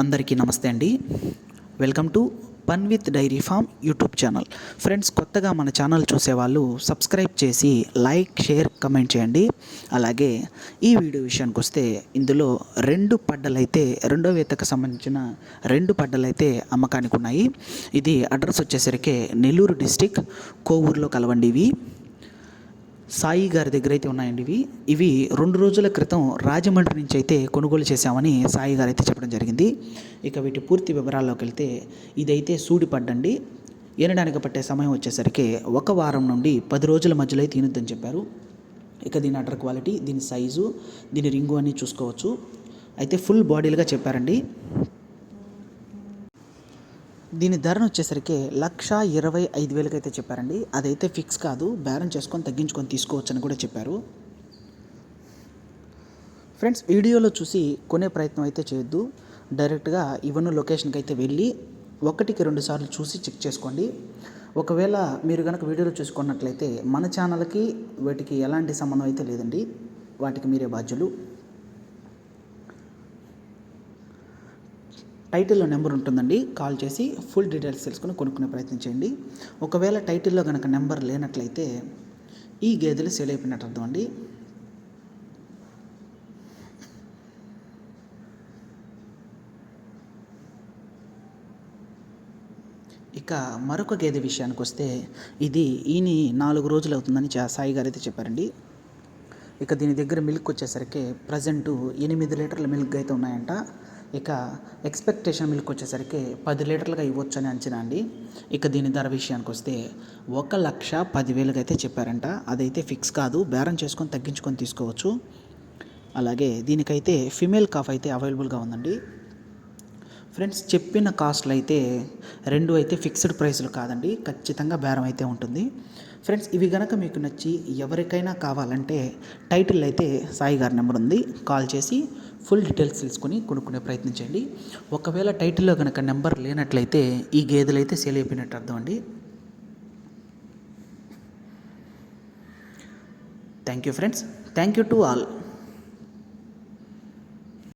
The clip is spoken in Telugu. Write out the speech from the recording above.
అందరికీ నమస్తే అండి. Welcome to fun with dairy farm YouTube channel friends కొత్తగా మన ఛానల్ చూసేవాళ్ళు సబ్స్క్రైబ్ చేసి లైక్ షేర్ కమెంట్ చేయండి. అలాగే ఈ వీడియో విషయానికి వస్తే ఇందులో రెండు పడ్డలైతే రెండో వేతకు సంబంధించిన రెండు పడ్డలైతే అమ్మకానికి ఉన్నాయి. ఇది అడ్రస్ వచ్చేసరికి నెల్లూరు డిస్టిక్ కోవూరులో కలవండి ఇవి. సాయి గారి దగ్గర అయితే ఉన్నాయండి ఇవి. ఇవి రెండు రోజుల క్రితం రాజమండ్రి నుంచి అయితే కొనుగోలు చేశామని సాయి గారు అయితే చెప్పడం జరిగింది. ఇక వీటి పూర్తి వివరాల్లోకి వెళ్తే ఇదైతే సూడిపడ్డండి. పడ్డండి పట్టే సమయం వచ్చేసరికి ఒక వారం నుండి పది రోజుల మధ్యలో అయితే ఈనుద్దని చెప్పారు. ఇక దీని అటర్ క్వాలిటీ దీని సైజు దీని రింగు అన్నీ చూసుకోవచ్చు. అయితే ఫుల్ బాడీలుగా చెప్పారండి. దీని ధరను వచ్చేసరికి లక్ష ఇరవై ఐదు వేలకి అయితే చెప్పారండి. అదైతే ఫిక్స్ కాదు. బ్యాలెన్స్ చేసుకొని తగ్గించుకొని తీసుకోవచ్చు అని కూడా చెప్పారు. ఫ్రెండ్స్ వీడియోలో చూసి కొనే ప్రయత్నం అయితే చేయొద్దు. డైరెక్ట్గా ఇవన్న లొకేషన్కి అయితే వెళ్ళి ఒకటికి రెండు సార్లు చూసి చెక్ చేసుకోండి. ఒకవేళ మీరు కనుక వీడియోలో చూసుకున్నట్లయితే మన ఛానల్కి వీటికి ఎలాంటి సంబంధం అయితే లేదండి. వాటికి మీరే బాధ్యులు. టైటిల్లో నెంబర్ ఉంటుందండి. కాల్ చేసి ఫుల్ డీటెయిల్స్ తెలుసుకొని కొనుక్కునే ప్రయత్నం చేయండి. ఒకవేళ టైటిల్లో కనుక నెంబర్ లేనట్లయితే ఈ గేదెలు సేల్ అయిపోయినట్టు అర్థం అండి. ఇక మరొక గేదె విషయానికి వస్తే ఇది ఈని నాలుగు రోజులు అవుతుందని చా- సాయి గారు అయితే చెప్పారండి. ఇక దీని దగ్గర మిల్క్ వచ్చేసరికి ప్రజెంటు ఎనిమిది లీటర్ల మిల్క్ అయితే ఉన్నాయంట. ఇక ఎక్స్పెక్టేషన్ మిల్క్ వచ్చేసరికి పది లీటర్లుగా ఇవ్వచ్చు అని అంచనా అండి. ఇక దీని ధర విషయానికి వస్తే ఒక లక్ష పదివేలుగా అయితే చెప్పారంట. అదైతే ఫిక్స్ కాదు. బేరం చేసుకొని తగ్గించుకొని తీసుకోవచ్చు. అలాగే దీనికైతే ఫిమేల్ కాఫ్ అయితే అవైలబుల్గా ఉందండి. ఫ్రెండ్స్ చెప్పిన కాస్ట్లు అయితే రెండు అయితే ఫిక్స్డ్ ప్రైస్లు కాదండి. ఖచ్చితంగా బేరం అయితే ఉంటుంది. ఫ్రెండ్స్ ఇవి గనక మీకు నచ్చి ఎవరికైనా కావాలంటే టైటిల్ అయితే సాయి గారి నెంబర్ ఉంది. కాల్ చేసి ఫుల్ డీటెయిల్స్ తెలుసుకొని కొనుక్కునే ప్రయత్నం చేయండి. ఒకవేళ టైటిల్లో కనుక నెంబర్ లేనట్లయితే ఈ గేదెలు అయితే సేల్ అయిపోయినట్టు అర్థం అండి. Thank you friends thank you to all